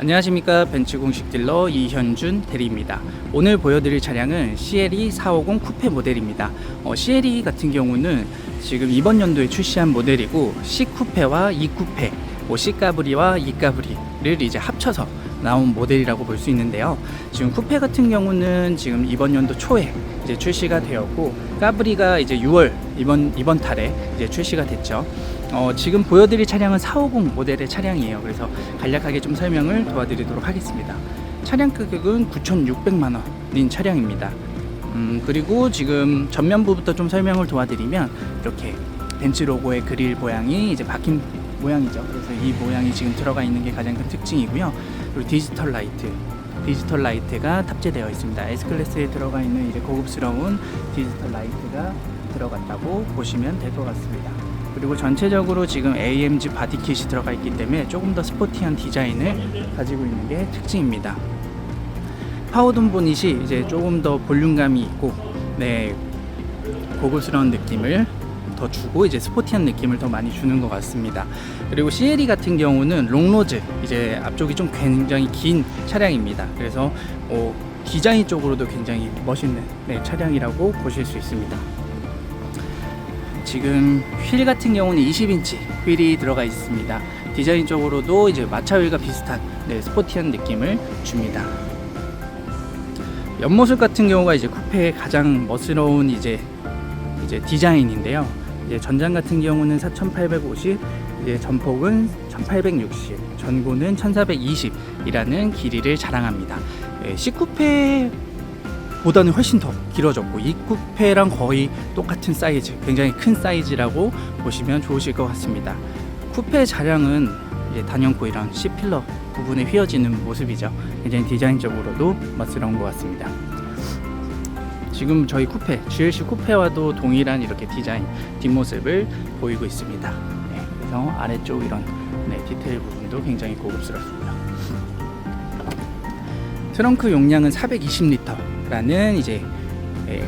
안녕하십니까 벤츠 공식 딜러 이현준 대리입니다. 오늘 보여드릴 차량은 CLE 450 쿠페 모델입니다. 어, CLE 같은 경우는 지금 이번 연도에 출시한 모델이고 C 쿠페와 E 쿠페, 뭐 C 까브리와 E 까브리를 이제 합쳐서 나온 모델이라고 볼 수 있는데요. 지금 쿠페 같은 경우는 지금 이번 연도 초에 이제 출시가 되었고 까브리가 이제 6월 이번 이번 달에 이제 출시가 됐죠. 어, 지금 보여드릴 차량은 450 모델의 차량이에요. 그래서 간략하게 좀 설명을 도와드리도록 하겠습니다. 차량 가격은 9,600만 원인 차량입니다. 음, 그리고 지금 전면부부터 좀 설명을 도와드리면 이렇게 벤츠 로고의 그릴 모양이 이제 바뀐 모양이죠. 그래서 이 모양이 지금 들어가 있는 게 가장 큰 특징이고요. 그리고 디지털 라이트, 디지털 라이트가 탑재되어 있습니다. S 클래스에 들어가 있는 이제 고급스러운 디지털 라이트가 들어갔다고 보시면 될 것 같습니다. 그리고 전체적으로 지금 AMG 바디킷이 들어가 있기 때문에 조금 더 스포티한 디자인을 가지고 있는 게 특징입니다. 파워돈 보닛이 이제 조금 더 볼륨감이 있고, 네 고급스러운 느낌을 더 주고 이제 스포티한 느낌을 더 많이 주는 것 같습니다. 그리고 CLE 같은 경우는 롱로즈 이제 앞쪽이 좀 굉장히 긴 차량입니다. 그래서 어, 디자인 쪽으로도 굉장히 멋있는 네, 차량이라고 보실 수 있습니다. 지금 휠 같은 경우는 20인치 휠이 들어가 있습니다. 디자인적으로도 이제 마차 휠과 비슷한 네, 스포티한 느낌을 줍니다. 옆모습 같은 경우가 이제 쿠페의 가장 멋스러운 이제 이제 디자인인데요. 이제 전장 같은 경우는 4,850, 이제 전폭은 1,860, 전고는 1,420이라는 길이를 자랑합니다. 예, C쿠페 보다는 훨씬 더 길어졌고 이 쿠페랑 거의 똑같은 사이즈, 굉장히 큰 사이즈라고 보시면 좋으실 것 같습니다. 쿠페 자량은 이제 단연코 이런 C 필러 부분에 휘어지는 모습이죠. 굉장히 디자인적으로도 멋스러운 것 같습니다. 지금 저희 쿠페, GLC 쿠페와도 동일한 이렇게 디자인 뒷모습을 보이고 있습니다. 네, 그래서 아래쪽 이런 네, 디테일 부분도 굉장히 고급스럽습니다. 트렁크 용량은 420리터라는 이제 예,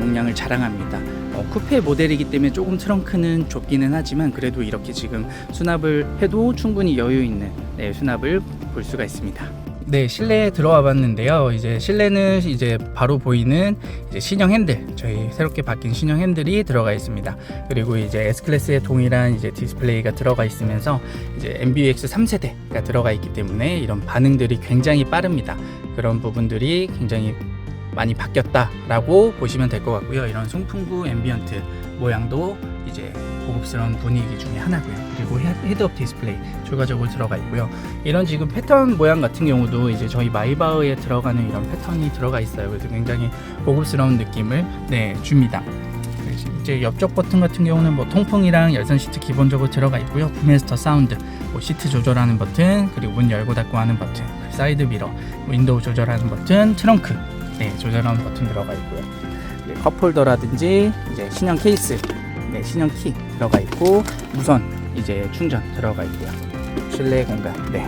용량을 자랑합니다. 어, 쿠페 모델이기 때문에 조금 트렁크는 좁기는 하지만 그래도 이렇게 지금 수납을 해도 충분히 여유 있는 네, 수납을 볼 수가 있습니다. 네, 실내에 들어와 봤는데요. 이제 실내는 이제 바로 보이는 이제 신형 핸들, 저희 새롭게 바뀐 신형 핸들이 들어가 있습니다. 그리고 이제 S 클래스의 동일한 이제 디스플레이가 들어가 있으면서 이제 MBUX 3세대가 들어가 있기 때문에 이런 반응들이 굉장히 빠릅니다. 그런 부분들이 굉장히 많이 바뀌었다라고 보시면 될 것 같고요. 이런 송풍구 앰비언트 모양도 이제 고급스러운 분위기 중에 하나고요. 그리고 헤- 헤드업 디스플레이 추가적으로 들어가 있고요. 이런 지금 패턴 모양 같은 경우도 이제 저희 마이바흐에 들어가는 이런 패턴이 들어가 있어요. 그래서 굉장히 고급스러운 느낌을 네, 줍니다. 이제 옆쪽 버튼 같은 경우는 뭐 통풍이랑 열선 시트 기본적으로 들어가 있고요. 구메스터 사운드, 뭐 시트 조절하는 버튼, 그리고 문 열고 닫고 하는 버튼, 사이드 미러, 윈도우 조절하는 버튼, 트렁크, 네, 조절하는 버튼 들어가 있고요. 네, 컵홀더라든지 이제 신형 케이스, 네, 신형 키 들어가 있고 무선 이제 충전 들어가 있고요. 실내 공간, 네,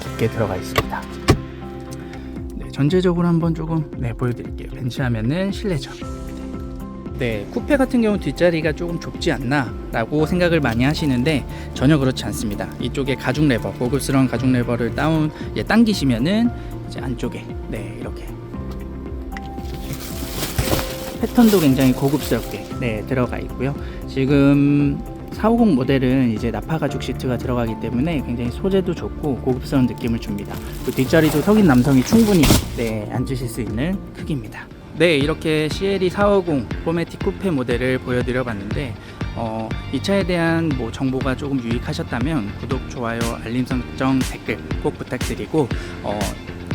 깊게 들어가 있습니다. 네, 전체적으로 한번 조금 네, 보여드릴게요. 벤치하면은 실내죠. 네, 쿠페 같은 경우 뒷자리가 조금 좁지 않나라고 생각을 많이 하시는데 전혀 그렇지 않습니다. 이쪽에 가죽 레버, 고급스러운 가죽 레버를 다운 예, 당기시면은 이제 안쪽에 네 이렇게 패턴도 굉장히 고급스럽게 네 들어가 있고요. 지금 450 모델은 이제 나파 가죽 시트가 들어가기 때문에 굉장히 소재도 좋고 고급스러운 느낌을 줍니다. 그 뒷자리도 성인 남성이 충분히 네 앉으실 수 있는 크기입니다. 네 이렇게 CLE 450 포매틱 쿠페 모델을 보여드려 봤는데 어, 이 차에 대한 뭐 정보가 조금 유익하셨다면 구독, 좋아요, 알림 설정, 댓글 꼭 부탁드리고 어,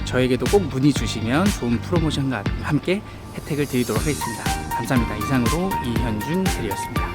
저에게도 꼭 문의 주시면 좋은 프로모션과 함께 혜택을 드리도록 하겠습니다. 감사합니다. 이상으로 이현준 대리였습니다.